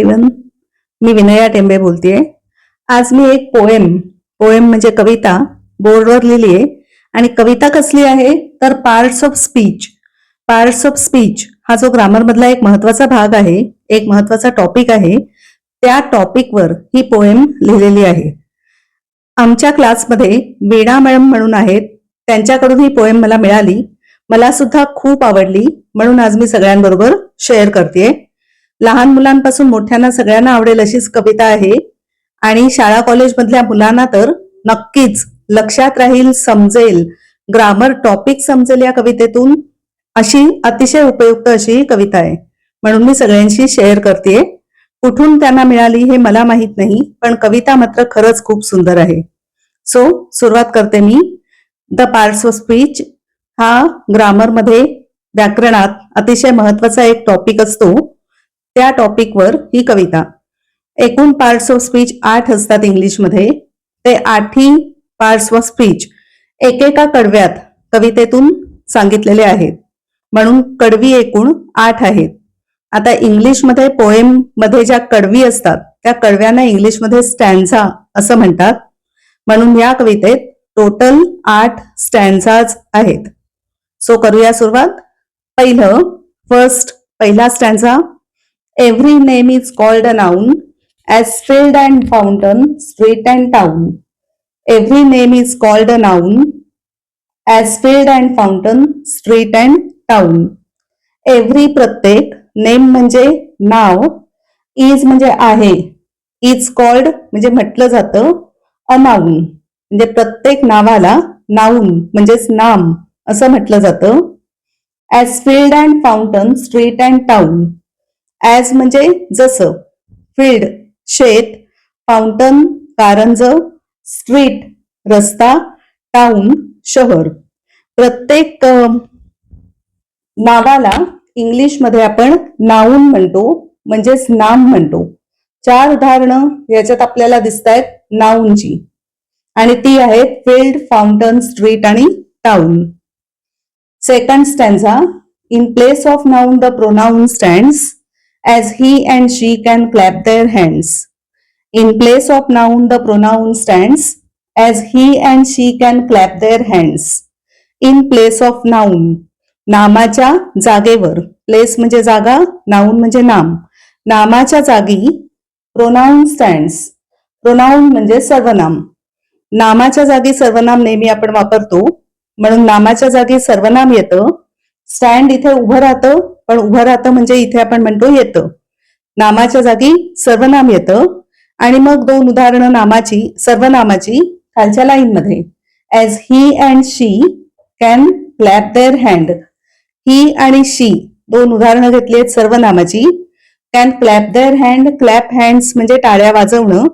Everyone मी विनया टेंबे बोलतेय. आज मी एक पोएम पोएम म्हणजे कविता बोर्डवर लिहिली आहे आणि कविता कसली आहे? तर parts of speech parts of speech हा जो ग्रामरमधला एक महत्त्वाचा भाग आहे एक महत्त्वाचा टॉपिक आहे त्या टॉपिकवर ही पोएम लिहिलेली आहे. आमच्या क्लासमध्ये वीणा मॅडम म्हणून आहेत. त्यांच्याकडून ही पोएम मला मिळाली. मला सुद्धा खूप आवडली. म्हणून आज मी सगळ्यांबरोबर शेअर करते लहान मुलांपासून मोठ्यांना सगळ्यांना आवडेल अशीच कविता आहे. आणि शाळा कॉलेजमधल्या मुलांना तर नक्कीच लक्षात राहील समजेल. ग्रामर टॉपिक समजेल या कवितेतून. अशी अतिशय उपयुक्त अशी ही कविता आहे. म्हणून मी सगळ्यांशी शेअर करते कुठून त्यांना मिळाली हे मला माहीत नाही पण कविता मात्र खरंच खूप सुंदर आहे. सो सुरुवात करते मी. The parts of speech. हा ग्रामरमध्ये व्याकरणात अतिशय महत्त्वाचा एक टॉपिक असतो. त्या टॉपिकवर ही कविता. एकूण पार्ट्स ऑफ स्पीच आठ असतात इंग्लिशमध्ये. ते आठही पार्ट्स ऑफ स्पीच एकेका कडव्यात कवितेतून सांगितलेले आहेत. म्हणून कडवी एकूण आठ आहेत. आता इंग्लिशमध्ये पोएममध्ये ज्या कडवी असतात त्या कडव्यांना इंग्लिशमध्ये स्टँझा असं म्हणतात. म्हणून या कवितेत टोटल आठ स्टँझाज आहेत. सो करूया सुरुवात. पहिलं फर्स्ट पहिला stanza every name is called a noun as field and fountain, street and town. Every name is called a noun as field and fountain, street and town. Every प्रत्येक name म्हणजे नाव is म्हणजे आहे is called म्हणजे म्हटलं जातं a noun म्हणजे प्रत्येक नावाला नाऊन म्हणजेच नाम असं म्हटलं जातं as field and fountain street and town as म्हणजे जसं. फील्ड शेत फाउंटन कारंज स्ट्रीट रस्ता टाउन शहर. प्रत्येक नावाला इंग्लिशमध्ये आपण नाऊन म्हणतो म्हणजेच नाम म्हणतो. चार उदाहरणं याच्यात आपल्याला दिसत आहेत नाऊनची आणि ती आहेत फील्ड फाउंटन स्ट्रीट आणि town second stand in place of noun the pronoun stands as he and she can clap their hands. In place of noun, the pronoun stands as he and she can clap their hands. In place of noun, नामाच्या जागेवर. Place म्हणजे जागा noun म्हणजे नाम. नामाच्या जागी pronoun stands pronoun म्हणजे सर्वनाम. नामाच्या जागी सर्वनाम नेहमी आपण वापरतो. म्हणून नामाच्या जागी सर्वनाम येतं. स्टँड इथे उभं राहतं. पण उभं राहतं म्हणजे इथे आपण म्हणतो येतं. नामाच्या जागी सर्वनाम येतं. आणि मग दोन उदाहरणं नामाची सर्वनामाची खालच्या लाईन मध्ये he and she can clap their hand he आणि शी दोन उदाहरणं घेतली आहेत सर्वनामाची. Can clap their hand clap hands म्हणजे टाळ्या वाजवणं.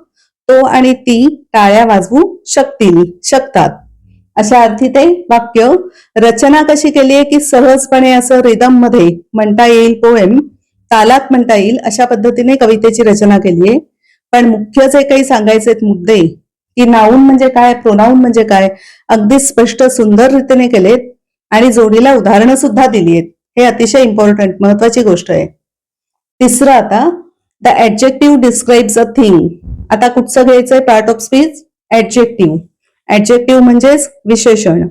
तो आणि ती टाळ्या वाजवू शकतील शकतात. अशा अर्थी ते वाक्य रचना कशी केली आहे की सहजपणे असं रिदममध्ये म्हणता येईल पोएम तालात म्हणता येईल अशा पद्धतीने कवितेची रचना केली आहे. पण मुख्य जे काही सांगायचे मुद्दे की नाऊन म्हणजे काय प्रोनाऊन म्हणजे काय अगदी स्पष्ट सुंदर रीतीने केलेत आणि जोडीला उदाहरणं सुद्धा दिली आहेत. हे अतिशय इम्पॉर्टंट महत्वाची गोष्ट आहे. तिसरं आता the adjective describes a thing आता कुठचं घ्यायचंय? Part of speech adjective adjective म्हणजेच विशेषण.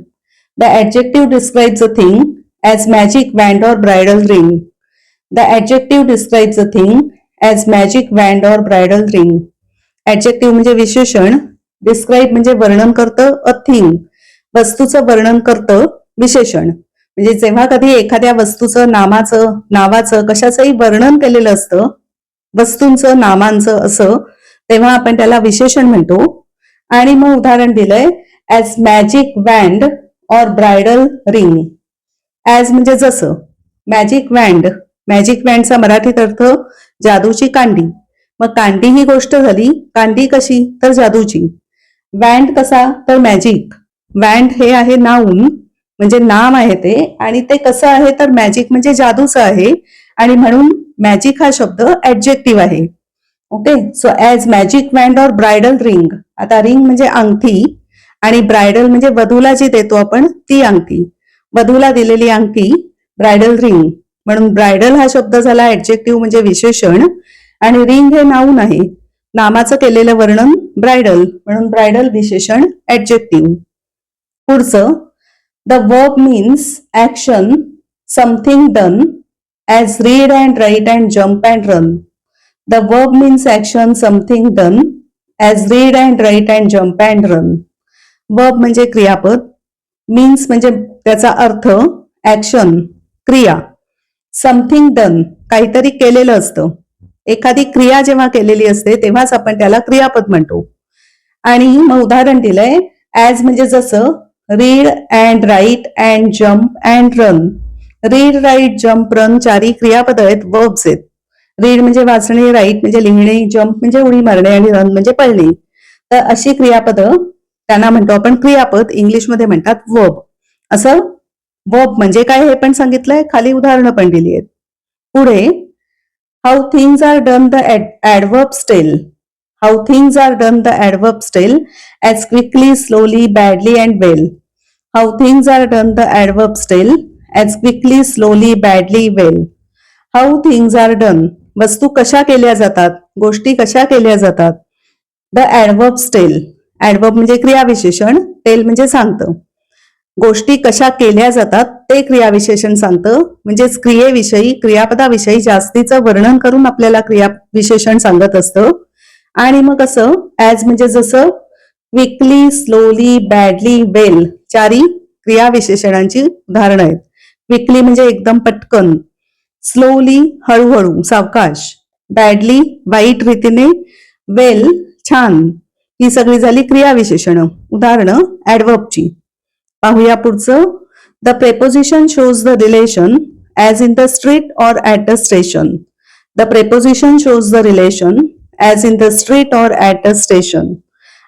The adjective describes a thing as magic band or bridal ring the adjective describes a thing as magic band or bridal ring adjective म्हणजे विशेषण. Describe म्हणजे वर्णन करतं अ थिंग वस्तूचं वर्णन करतं विशेषण. म्हणजे जेव्हा कधी एखाद्या वस्तूचं नामाचं नावाचं कशाचंही वर्णन केलेलं असतं वस्तूंचं नामांचं असं तेव्हा आपण त्याला विशेषण म्हणतो. आणि मग उदाहरण दिलंय as magic wand or bridal ring as म्हणजे जसं मॅजिक वँड मॅजिक वँडचा मराठीत अर्थ जादूची कांडी. मग कांडी ही गोष्ट झाली कांडी कशी? तर जादूची. वँड कसा? तर मॅजिक वँड हे आहे नाऊन म्हणजे नाम आहे ते आणि ते कसं आहे? तर मॅजिक म्हणजे जादूचं आहे आणि म्हणून मॅजिक हा शब्द ऍडजेक्टिव्ह आहे. Okay so as magic wand or bridal ring आता रिंग म्हणजे अंगठी आणि ब्रायडल म्हणजे वधूला जी देतो आपण ती अंगठी. वधूला दिलेली अंगठी ब्रायडल रिंग म्हणून ब्रायडल हा शब्द झाला ऍडजेक्टिव्ह म्हणजे विशेषण. आणि रिंग हे नाऊन आहे. नामाचं केलेलं वर्णन ब्रायडल म्हणून ब्रायडल विशेषण ऍडजेक्टिव्ह पुढचं the verb means action something done as read and write and jump and run the verb means action something done as read and write and jump and run verb म्हणजे क्रियापद. Means म्हणजे त्याचा अर्थ action क्रिया. Something done काहीतरी केलेलं असतं. एखादी क्रिया जेव्हा केलेली असते तेव्हाच आपण त्याला क्रियापद म्हणतो. आणि मग उदाहरण दिलंय ऍज म्हणजे जसं read and write and jump and run read write jump run चारी क्रियापद आहेत वर्ब्स आहेत. रीड म्हणजे वाचणे राईट म्हणजे लिहिणे जम्प म्हणजे उडी मारणे आणि रन म्हणजे पळणे. तर अशी क्रियापद त्यांना म्हणतो आपण क्रियापद इंग्लिशमध्ये म्हणतात वर्ब असं वर्ब म्हणजे काय हे पण सांगितलंय खाली उदाहरणं पण दिली आहेत. पुढे how things R done the adverb स्टेल how things R done the adverb स्टेल as quickly slowly badly and well how things R done the adverb स्टेल as quickly slowly badly well how things R done वस्तू कशा केल्या जातात? गोष्टी कशा केल्या जातात? द ऍडवर्ब स्टेल ऍडवर्ब म्हणजे क्रियाविशेषण. टेल म्हणजे सांगतं. गोष्टी कशा केल्या जातात ते क्रियाविशेषण सांगतं. म्हणजेच क्रियेविषयी क्रियापदाविषयी जास्तीचं वर्णन करून आपल्याला क्रियाविशेषण सांगत असतं. आणि मग असं ऍज म्हणजे जसं क्विकली स्लोली बॅडली वेल चारी क्रियाविशेषणांची उदाहरणं आहेत. क्विकली म्हणजे एकदम पटकन. स्लोली हळूहळू सावकाश. बॅडली वाईट रीतीने वेल छान. ही सगळी झाली क्रियाविशेषण उदाहरणं ऍडवर्बची पाहूया पुढचं. The preposition shows the relation as in the street or at the station the preposition shows the relation as in the street or at the station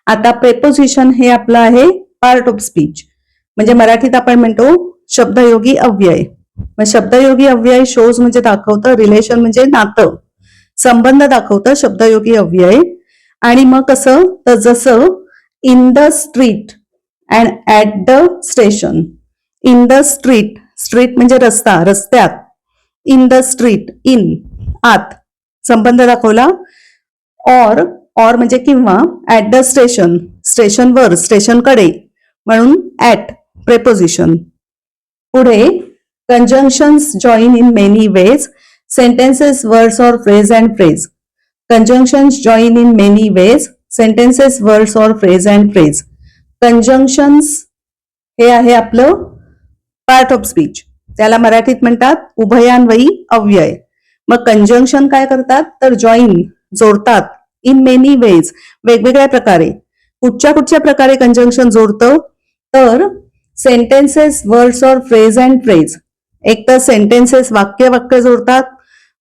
आता प्रेपोजिशन हे आपलं आहे पार्ट ऑफ स्पीच म्हणजे मराठीत आपण म्हणतो शब्दयोगी अव्यय. मग शब्दयोगी अव्यय शोज म्हणजे दाखवतं रिलेशन म्हणजे नातं. संबंध दाखवतं शब्दयोगी अव्यय. आणि मग कसं? तर जसं in the street and at the station in the street street म्हणजे रस्ता रस्त्यात. इन द स्ट्रीट इन आत. संबंध दाखवला? ऑर ऑर म्हणजे किंवा ऍट द स्टेशन स्टेशनवर स्टेशनकडे म्हणून ऍट प्रेपोजिशन पुढे conjunctions join in many ways sentences words or phrase and phrase conjunctions join in many ways sentences words or phrase and phrase conjunctions हे आहे आपलं पार्ट ऑफ स्पीच त्याला मराठीत म्हणतात उभयान्वयी अव्यय. मग कंजंक्शन काय करतात? तर जॉईन जोडतात इन मेनी वेज वेगवेगळ्या प्रकारे. कुठच्या कुठच्या प्रकारे कंजंक्शन जोडतं? तर sentences words or phrase and phrase एक तर सेंटेन्सेस वाक्य वाक्य जोडतात.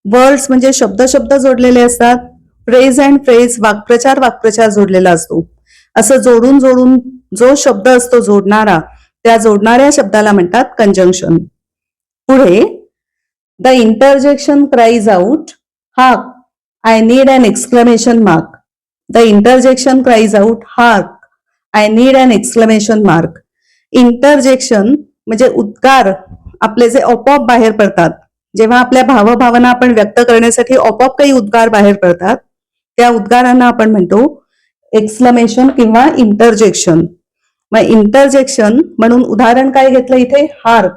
वर्ड्स म्हणजे शब्द शब्द जोडलेले असतात. फ्रेज अँड फ्रेज वाक्प्रचार वाक्प्रचार जोडलेला असतो. असं जोडून जोडून जो शब्द असतो जोडणारा त्या जोडणाऱ्या शब्दाला म्हणतात कंजंक्शन पुढे the interjection cries out hark I need an exclamation mark the interjection cries out hark I need an exclamation mark interjection म्हणजे उद्गार आपले जे ओपॉप बाहेर पडतात जेव्हा आपल्या भावभावना आपण व्यक्त करण्यासाठी ओपॉप काही उद्गार बाहेर पडतात त्या उद्गारांना आपण म्हणतो एक्सलमेशन किंवा इंटरजेक्शन मग इंटरजेक्शन म्हणून उदाहरण काय घेतलं इथे? हार्क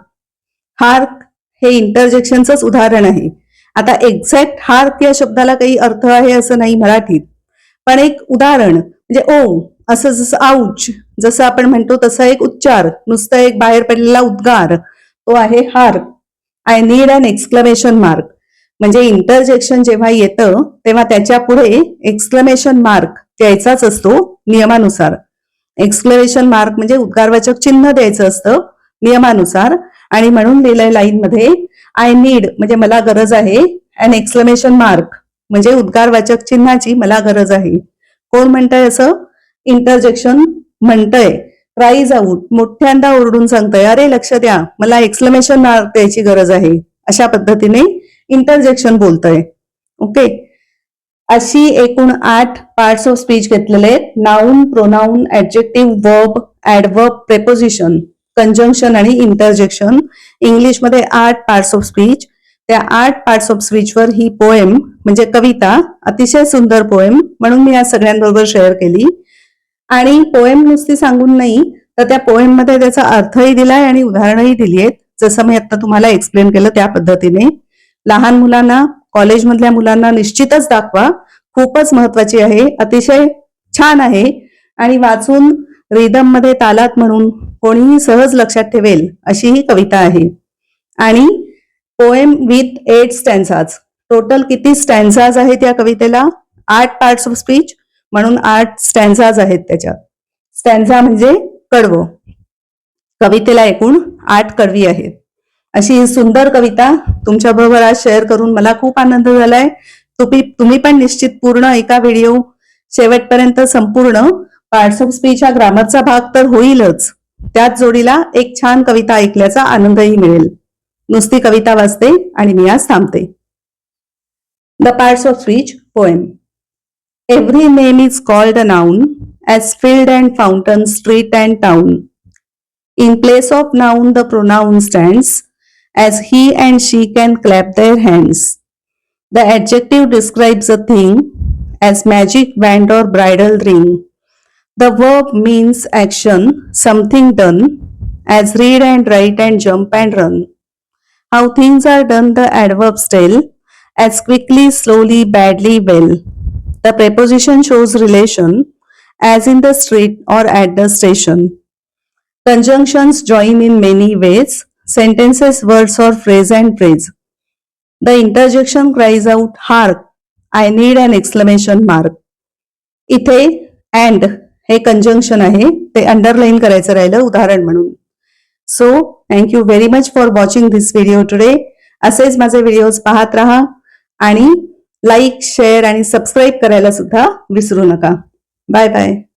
हार्क हे इंटरजेक्शनच उदाहरण आहे. आता एक्झॅक्ट हार्क या शब्दाला काही अर्थ आहे असं नाही मराठीत. पण एक उदाहरण म्हणजे ओ असं जसं आउच जसं आपण म्हणतो तसा एक उच्चार नुसतं एक बाहेर पडलेला उद्गार. तो आहे hark I need an exclamation mark म्हणजे इंटरजेक्शन जेव्हा येतं तेव्हा त्याच्या पुढे एक्सक्लमेशन मार्क द्यायचाच असतो नियमानुसार. एक्सक्लमेशन मार्क म्हणजे उद्गारवाचक चिन्ह द्यायचं असतं नियमानुसार. आणि म्हणून लिहिलंय लाईन मध्ये आय नीड म्हणजे मला गरज आहे अँड एक्सक्लमेशन मार्क म्हणजे उद्गारवाचक चिन्हाची मला गरज आहे. कोण म्हणतंय असं? इंटरजेक्शन म्हणतंय. राई जाऊन मोठ्यांदा ओरडून सांगतोय अरे लक्ष द्या मला एक्सक्लेमेशन मार्क द्यायची गरज आहे. अशा पद्धतीने इंटरजेक्शन बोलतोय. ओके अशी एकूण आठ पार्ट्स ऑफ स्पीच घेतलेले आहेत. Noun pronoun adjective verb adverb preposition conjunction आणि इंटरजेक्शन इंग्लिशमध्ये आठ पार्ट्स ऑफ स्पीच त्या आठ पार्ट्स ऑफ स्पीचवर ही पोएम म्हणजे कविता अतिशय सुंदर पोएम म्हणून मी या सगळ्यांबरोबर शेअर केली. आणि पोएम नुसती सांगून नाही तर त्या पोएममध्ये त्याचा अर्थही दिलाय आणि उदाहरणही दिली आहेत जसं मी आता तुम्हाला एक्सप्लेन केलं त्या पद्धतीने. लहान मुलांना कॉलेजमधल्या मुलांना निश्चितच दाखवा. खूपच महत्वाची आहे. अतिशय छान आहे. आणि वाचून रिदममध्ये तालात म्हणून कोणीही सहज लक्षात ठेवेल अशी ही कविता आहे. आणि poem with eight stanzas total किती स्टॅन्झाज आहेत या कवितेला? आठ पार्ट्स ऑफ स्पीच म्हणून आठ स्टॅन्झाज आहेत त्याच्यात. स्टॅन्झा म्हणजे कडवं. कवितेला एकूण आठ कडवी आहेत. अशी ही सुंदर कविता तुमच्या बरोबर आज शेअर करून मला खूप आनंद झालाय. तुम्ही तुम्ही पण निश्चित पूर्ण एका व्हिडिओ शेवटपर्यंत संपूर्ण पार्ट्स ऑफ स्पीच हा ग्रामरचा भाग तर होईलच. त्याच जोडीला एक छान कविता ऐकल्याचा आनंदही मिळेल. नुसती कविता वाचते आणि मी आज थांबते. The parts of speech poem Every name is called a noun as field and fountain, street and town. In place of noun, the pronoun stands as he and she can clap their hands. The adjective describes a thing as magic band or bridal ring. The verb means action, something done, as read and write and jump and run. How things are done, the adverbs tell, as quickly, slowly, badly, well. The preposition shows relation, as in the street or at the station. Conjunctions join in many ways, sentences, words, or phrase and phrase. The interjection cries out, Hark! I need an exclamation mark. इथे and हे conjunction आहे ते underline करायचं राहिलं उदाहरण म्हणून so thank you very much for watching this video today असेच माझे व्हिडिओज पाहत राहा आणि लाईक शेअर आणि सबस्क्राईब करायला सुद्धा विसरू नका. Bye bye